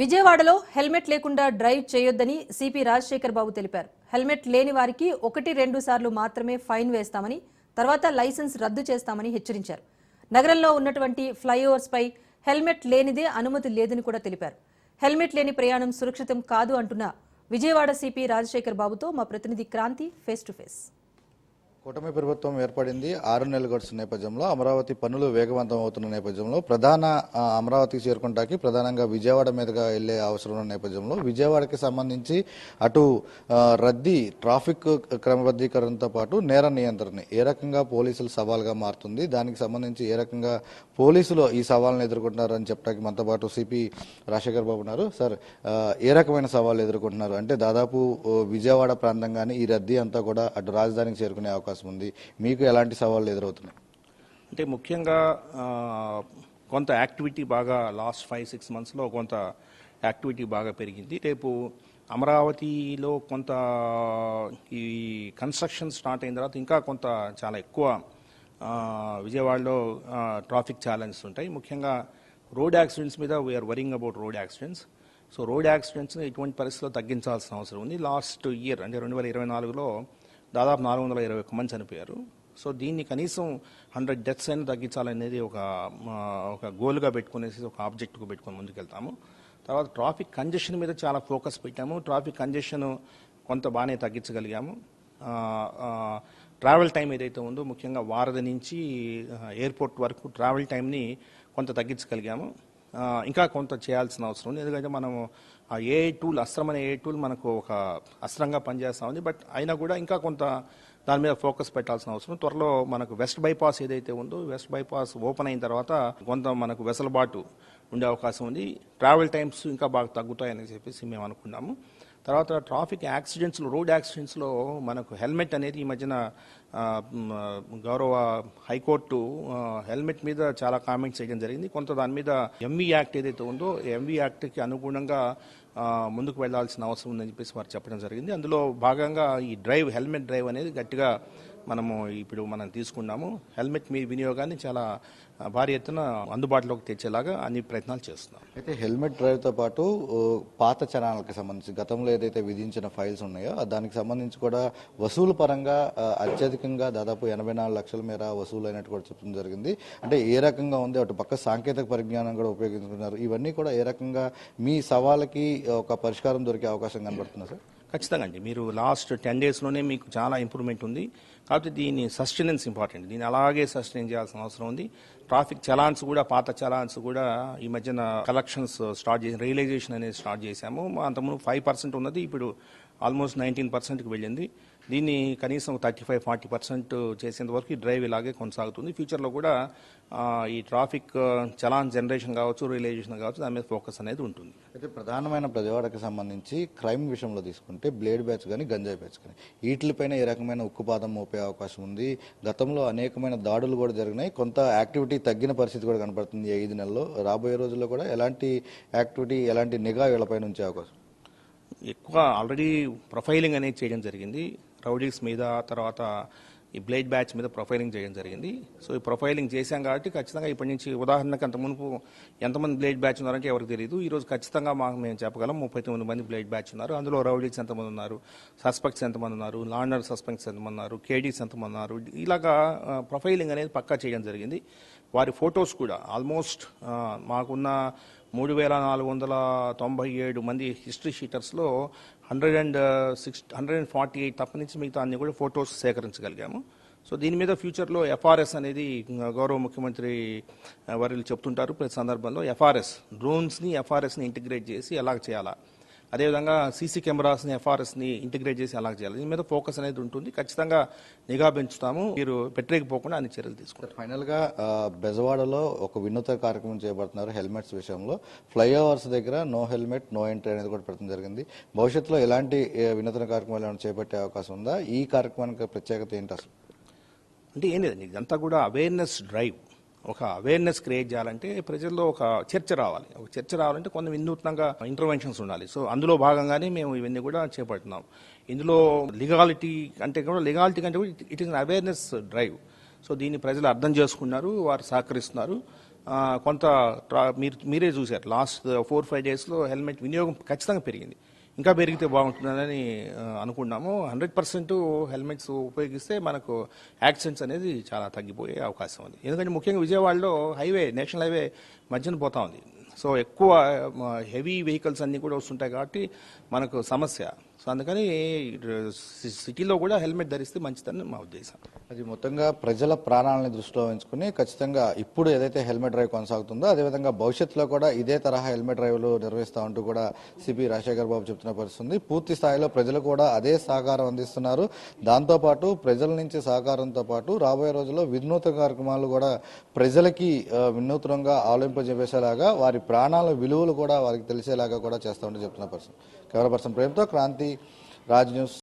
విజయవాడలో హెల్మెట్ లేకుండా డ్రైవ్ చేయొద్దని సిపి రాజశేఖర్ బాబు తెలిపారు. హెల్మెట్ లేని వారికి ఒకటి రెండు సార్లు మాత్రమే ఫైన్ వేస్తామని తర్వాత లైసెన్స్ రద్దు చేస్తామని హెచ్చరించారు. నగరంలో ఉన్నటువంటి ఫ్లైఓవర్స్పై హెల్మెట్ లేనిదే అనుమతి లేదని కూడా తెలిపారు. హెల్మెట్ లేని ప్రయాణం సురక్షితం కాదు అంటున్న విజయవాడ సిపి రాజశేఖర్ బాబుతో మా ప్రతినిధి క్రాంతి ఫేస్ టు ఫేస్. కూటమి ప్రభుత్వం ఏర్పడింది ఆరు నెలలు గడుస్తున్న నేపథ్యంలో. అమరావతి పనులు వేగవంతం అవుతున్న నేపథ్యంలో ప్రధాన అమరావతికి చేరుకుంటాకి ప్రధానంగా విజయవాడ మీదుగా వెళ్ళే అవసరం ఉన్న నేపథ్యంలో విజయవాడకి సంబంధించి అటు రద్దీ ట్రాఫిక్ క్రమబద్ధీకరణతో పాటు నేర నియంత్రణ ఏ రకంగా పోలీసులు సవాల్గా మారుతుంది దానికి సంబంధించి ఏ రకంగా పోలీసులు ఈ సవాళ్ళను ఎదుర్కొంటున్నారు అని చెప్పడానికి మనతో పాటు సిపి రాజశేఖర్ బాబు ఉన్నారు. సార్ ఏ రకమైన సవాళ్ళు ఎదుర్కొంటున్నారు? అంటే దాదాపు విజయవాడ ప్రాంతం కానీ ఈ రద్దీ అంతా కూడా అటు రాజధానికి చేరుకునే అవకాశం ఉంది. మీకు ఎలాంటి సవాళ్ళు ఎదురవుతున్నాయి? అంటే ముఖ్యంగా కొంత యాక్టివిటీ బాగా లాస్ట్ ఫైవ్ సిక్స్ మంత్స్లో కొంత యాక్టివిటీ బాగా పెరిగింది. రేపు అమరావతిలో కొంత ఈ కన్స్ట్రక్షన్ స్టార్ట్ అయిన తర్వాత ఇంకా కొంత చాలా ఎక్కువ విజయవాడలో ట్రాఫిక్ ఛాలెంజెస్ ఉంటాయి. ముఖ్యంగా రోడ్ యాక్సిడెంట్స్ మీద we are worrying about road accidents so road యాక్సిడెంట్స్ని ఇటువంటి పరిస్థితుల్లో తగ్గించాల్సిన అవసరం ఉంది. లాస్ట్ ఇయర్ అంటే రెండు వేల ఇరవై నాలుగులో దాదాపు నాలుగు వందల ఇరవై ఒక్క మంది చనిపోయారు. సో దీన్ని కనీసం హండ్రెడ్ డెత్స్ అయినా తగ్గించాలనేది ఒక ఒక గోల్గా పెట్టుకునేసి ఒక ఆబ్జెక్ట్గా పెట్టుకొని ముందుకెళ్తాము. తర్వాత ట్రాఫిక్ కంజెషన్ మీద చాలా ఫోకస్ పెట్టాము. ట్రాఫిక్ కంజెషన్ కొంత బాగానే తగ్గించగలిగాము. ట్రావెల్ టైం ఏదైతే ఉందో ముఖ్యంగా వారధి నుంచి ఎయిర్పోర్ట్ వరకు ట్రావెల్ టైంని కొంత తగ్గించగలిగాము. ఇంకా కొంత చేయాల్సిన అవసరం ఉంది. ఎందుకంటే మనం ఆ ఏ టూల్ అస్త్రం అనే ఏ టూల్ మనకు ఒక అస్త్రంగా పనిచేస్తూ ఉంది. బట్ అయినా కూడా ఇంకా కొంత దాని మీద ఫోకస్ పెట్టాల్సిన అవసరం. త్వరలో మనకు వెస్ట్ బైపాస్ ఏదైతే ఉందో వెస్ట్ బైపాస్ ఓపెన్ అయిన తర్వాత కొంత మనకు వెసలుబాటు ఉండే అవకాశం ఉంది. ట్రావెల్ టైమ్స్ ఇంకా బాగా తగ్గుతాయని చెప్పేసి మేము అనుకున్నాము. తర్వాత ట్రాఫిక్ యాక్సిడెంట్స్లో రోడ్ యాక్సిడెంట్స్లో మనకు హెల్మెట్ అనేది ఈ మధ్యన గౌరవ హైకోర్టు హెల్మెట్ మీద చాలా కామెంట్స్ చేయడం జరిగింది. కొంత దాని మీద ఎంవీ యాక్ట్ ఏదైతే ఉందో ఎంవీ యాక్ట్కి అనుగుణంగా ముందుకు వెళ్ళాల్సిన అవసరం ఉందని చెప్పేసి వారు చెప్పడం జరిగింది. అందులో భాగంగా ఈ డ్రైవ్ హెల్మెట్ డ్రైవ్ అనేది గట్టిగా మనము ఇప్పుడు మనం తీసుకున్నాము. హెల్మెట్ మీ వినియోగాన్ని చాలా భారీ ఎత్తున అందుబాటులోకి తెచ్చేలాగా అన్ని ప్రయత్నాలు చేస్తున్నాం. అయితే హెల్మెట్ డ్రైవ్తో పాటు పాత చలానాలకు సంబంధించి గతంలో ఏదైతే విధించిన ఫైల్స్ ఉన్నాయో దానికి సంబంధించి కూడా వసూలు పరంగా అత్యధికంగా దాదాపు ఎనభై నాలుగు లక్షల మేర వసూలు అయినట్టు కూడా చెప్పడం జరిగింది. అంటే ఏ రకంగా ఉంది అటు పక్క సాంకేతిక పరిజ్ఞానం కూడా ఉపయోగించుకున్నారు. ఇవన్నీ కూడా ఏ రకంగా మీ సవాళ్ళకి ఒక పరిష్కారం దొరికే అవకాశం కనబడుతుంది సార్? ఖచ్చితంగా అండి. మీరు లాస్ట్ టెన్ డేస్లోనే మీకు చాలా ఇంప్రూవ్మెంట్ ఉంది. కాబట్టి దీని సస్టెనెన్స్ ఇంపార్టెంట్. దీన్ని అలాగే సస్టైన్ చేయాల్సిన అవసరం ఉంది. ట్రాఫిక్ చలాన్స్ కూడా పాత చలాన్స్ కూడా ఈ మధ్యన కలెక్షన్స్ స్టార్ట్ చేసి రియలైజేషన్ అనేది స్టార్ట్ చేశాము. అంతకుముందు ఫైవ్ పర్సెంట్ ఉన్నది ఇప్పుడు ఆల్మోస్ట్ నైన్టీన్ పర్సెంట్కి వెళ్ళింది. దీన్ని కనీసం థర్టీ ఫైవ్ ఫార్టీ పర్సెంట్ చేసేంత వరకు ఈ డ్రైవ్ ఇలాగే కొనసాగుతుంది. ఫ్యూచర్లో కూడా ఈ ట్రాఫిక్ చలాన్ జనరేషన్ కావచ్చు రియలైజేషన్ కావచ్చు దాని మీద ఫోకస్ అనేది ఉంటుంది. అయితే ప్రధానమైన ప్రజవాడకి సంబంధించి క్రైమ్ విషయంలో తీసుకుంటే బ్లేడ్ బ్యాచ్ కానీ గంజాయి బ్యాచ్ కానీ వీటిపైన ఏ రకమైన ఉక్కుపాదం మోపే అవకాశం ఉంది? గతంలో అనేకమైన దాడులు కూడా జరిగినాయి. కొంత యాక్టివిటీ తగ్గిన పరిస్థితి కూడా కనపడుతుంది ఈ ఐదు నెలల్లో. రాబోయే రోజుల్లో కూడా ఎలాంటి యాక్టివిటీ ఎలాంటి నిఘా వీళ్ళపైన ఉంచే అవకాశం? ఎక్కువ ఆల్రెడీ ప్రొఫైలింగ్ అనేది చేయడం జరిగింది. రౌడీస్ మీద తర్వాత ఈ బ్లేడ్ బ్యాచ్ మీద ప్రొఫైలింగ్ చేయడం జరిగింది. సో ఈ ప్రొఫైలింగ్ చేశాం కాబట్టి ఖచ్చితంగా ఇప్పటి నుంచి ఉదాహరణకు అంత మునుపు ఎంతమంది బ్లేడ్ బ్యాచ్ ఉన్నారంటే ఎవరికి తెలియదు ఈరోజు ఖచ్చితంగా మాకు మేము చెప్పగలం ముప్పై తొమ్మిది మంది బ్లేడ్ బ్యాచ్ ఉన్నారు. అందులో రౌడీస్ ఎంతమంది ఉన్నారు సస్పెక్ట్స్ ఎంతమంది ఉన్నారు లాండర్ సస్పెక్ట్స్ ఎంతమంది ఉన్నారు కేడీస్ ఎంతమంది ఉన్నారు. ఇలాగా ప్రొఫైలింగ్ అనేది పక్కా చేయడం జరిగింది. వారి ఫొటోస్ కూడా ఆల్మోస్ట్ మాకున్న మూడు వేల నాలుగు వందల తొంభై ఏడు మంది history షీటర్స్లో hundred and six hundred and forty eight తప్ప నుంచి మిగతా అన్ని కూడా ఫొటోస్ సేకరించగలిగాము. సో దీని మీద ఫ్యూచర్లో ఎఫ్ఆర్ఎస్ అనేది గౌరవ ముఖ్యమంత్రి ఆ, చెప్తుంటారు. ప్రతి సందర్భంలో ఎఫ్ఆర్ఎస్ డ్రోన్స్ని ఎఫ్ఆర్ఎస్ని ఇంటిగ్రేట్ చేసి ఎలా చేయాలా అదేవిధంగా సీసీ కెమెరాస్ని ఎఫ్ఆర్ఎస్ని ఇంటిగ్రేట్ చేసి ఎలా చేయాలి. దీని మీద ఫోకస్ అనేది ఉంటుంది. ఖచ్చితంగా నిఘా పెంచుతాము. మీరు పెట్టలేకపోకుండా అన్ని చర్యలు తీసుకుంటాం ఫైనల్గా ఆ, బెజవాడలో ఒక వినూత్న కార్యక్రమం చేపడుతున్నారు హెల్మెట్స్ విషయంలో. ఫ్లైఓవర్స్ దగ్గర నో హెల్మెట్ నో ఎంట్రీ అనేది కూడా పెట్టడం జరిగింది. భవిష్యత్తులో ఎలాంటి వినూత్న కార్యక్రమాలు ఏమైనా చేపట్టే అవకాశం ఉందా? ఈ కార్యక్రమానికి ప్రత్యేకత ఏంటి అసలు? అంటే ఏం లేదండి ఇదంతా కూడా అవేర్నెస్ డ్రైవ్ ఒక అవేర్నెస్ క్రియేట్ చేయాలంటే ప్రజల్లో ఒక చర్చ రావాలి. ఒక చర్చ రావాలంటే కొన్ని వినూత్నంగా ఇంటర్వెన్షన్స్ ఉండాలి. సో అందులో భాగంగానే మేము ఇవన్నీ కూడా చేపడుతున్నాం. ఇందులో లీగాలిటీ అంటే కూడా లీగాలిటీ కంటే కూడా it is awareness drive so దీన్ని ప్రజలు అర్థం చేసుకున్నారు వారు సహకరిస్తున్నారు. కొంత ట్రా- మీరు మీరే చూశారు. లాస్ట్ ఫోర్ ఫైవ్ డేస్లో హెల్మెట్ వినియోగం ఖచ్చితంగా పెరిగింది. ఇంకా పెరిగితే బాగుంటుందని అనుకున్నాము హండ్రెడ్ పర్సెంట్ హెల్మెట్స్ ఉపయోగిస్తే మనకు యాక్సిడెంట్స్ అనేది చాలా తగ్గిపోయే అవకాశం ఉంది. ఎందుకంటే ముఖ్యంగా విజయవాడలో హైవే నేషనల్ హైవే మధ్యన పోతా ఉంది. సో ఎక్కువ హెవీ వెహికల్స్ అన్నీ కూడా వస్తుంటాయి కాబట్టి మనకు సమస్య. సో అందుకని సి- సిటీలో కూడా హెల్మెట్ ధరిస్తే మంచిదని మా ఉద్దేశం. అది మొత్తంగా ప్రజల ప్రాణాలని దృష్టిలో ఉంచుకుని ఖచ్చితంగా ఇప్పుడు ఏదైతే హెల్మెట్ డ్రైవ్ కొనసాగుతుందో అదేవిధంగా భవిష్యత్తులో కూడా ఇదే తరహా హెల్మెట్ డ్రైవ్లు నిర్వహిస్తా ఉంటూ కూడా సిపి రాజశేఖర్ బాబు చెప్తున్న పరిస్థితుంది. పూర్తి స్థాయిలో ప్రజలు కూడా అదే సహకారం అందిస్తున్నారు. దాంతోపాటు ప్రజల నుంచి సహకారంతో పాటు రాబోయే రోజుల్లో వినూత్న కార్యక్రమాలు కూడా ప్రజలకి వినూత్నంగా ఆలోచింపజేసేలాగా వారి ప్రాణాల విలువలు కూడా వారికి తెలిసేలాగా కూడా చేస్తామని చెప్తున్న పరిస్థితి. కెమెరా పర్సన్ ప్రేమతో క్రాంతి రాజ్ న్యూస్